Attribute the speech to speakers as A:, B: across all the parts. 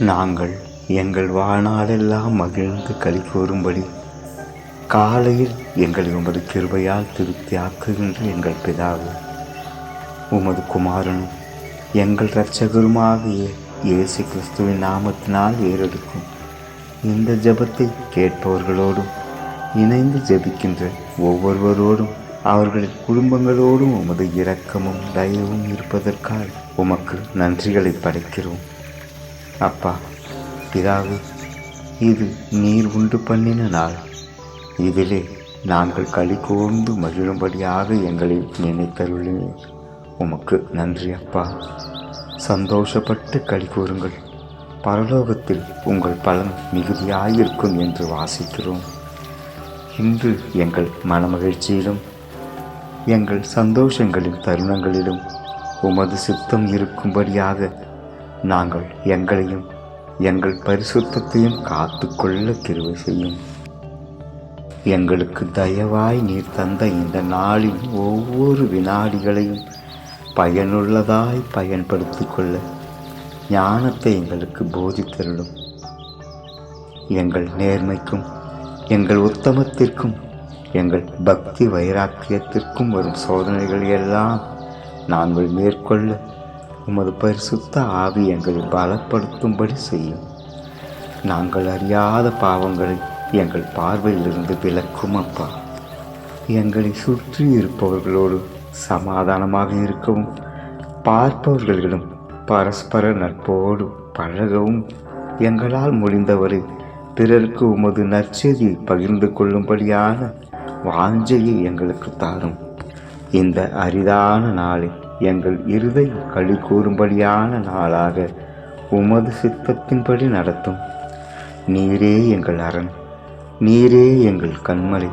A: நாங்கள் எங்கள் வாழ்நாளெல்லாம் மகிழ்ந்து களி கூறும்படி காலையில் எங்களை உமது கிருபையால் திருப்தியாக்குகின்ற எங்கள் பிதாவே உமது குமாரனும் எங்கள் இரட்சகருமாகிய இயேசு கிறிஸ்துவின் நாமத்தினால் ஏறெடுக்கும். இந்த ஜெபத்தை கேட்பவர்களோடும் இணைந்து ஜெபிக்கின்ற ஒவ்வொருவரோடும் அவர்களின் குடும்பங்களோடும் உமது இரக்கமும் தயவும் இருப்பதற்காக உமக்கு நன்றிகளை படைக்கிறோம். அப்பா பிதாவே இது நீர் உண்டு பண்ணின நாள். இதிலே நாங்கள் களி கூர்ந்து மகிழும்படியாக எங்களை நினைத்தருளே. உமக்கு நன்றி அப்பா. சந்தோஷப்பட்டு களி கூறுங்கள் பரலோகத்தில் உங்கள் பலன் மிகுதியாயிருக்கும் என்று வாசிக்கிறோம். இன்று எங்கள் மனமகிழ்ச்சியிலும் எங்கள் சந்தோஷங்களின் தருணங்களிலும் உமது சித்தம் இருக்கும்படியாக நாங்கள் எங்களையும் எங்கள் பரிசுத்தையும் காத்து கொள்ள கிருவை செய்யும். எங்களுக்கு தயவாய் நீர் தந்த இந்த நாளின் ஒவ்வொரு வினாடிகளையும் பயனுள்ளதாய் பயன்படுத்திக் கொள்ள ஞானத்தை எங்களுக்கு போதித்தருளும். எங்கள் நேர்மைக்கும் எங்கள் உத்தமத்திற்கும் எங்கள் பக்தி வைராக்கியத்திற்கும் வரும் சோதனைகள் எல்லாம் நாங்கள் மேற்கொள்ள உமது பரிசுத்த ஆவி எங்களை பலப்படுத்தும்படி செய்யும். நாங்கள் அறியாத பாவங்களை எங்கள் பார்வையிலிருந்து விலக்கும் அப்பா. எங்களை சுற்றி இருப்பவர்களோடு சமாதானமாக இருக்கவும் பார்ப்பவர்களிடம் பரஸ்பர நட்போடு பழகவும். எங்களால் முடிந்தவரை பிறருக்கு உமது நற்செய்தியை பகிர்ந்து கொள்ளும்படியான வாஞ்சையை எங்களுக்கு தாரும். இந்த அரிதான நாளில் எங்கள் இருதை களி கூறும்படியான நாளாக உமது சித்தத்தின்படி நடத்தும். நீரே எங்கள் அரண் நீரே எங்கள் கண்மலை.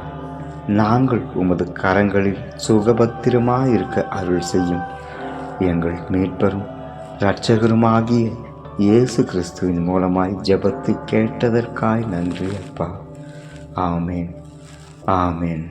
A: நாங்கள் உமது கரங்களில் சுகபத்திரமாயிருக்க அருள் செய்யும். எங்கள் மீட்பரும் இரட்சகருமாகிய இயேசு கிறிஸ்துவின் மூலமாய் ஜபத்து கேட்டதற்காய் நன்றி அப்பா. ஆமேன் ஆமேன்.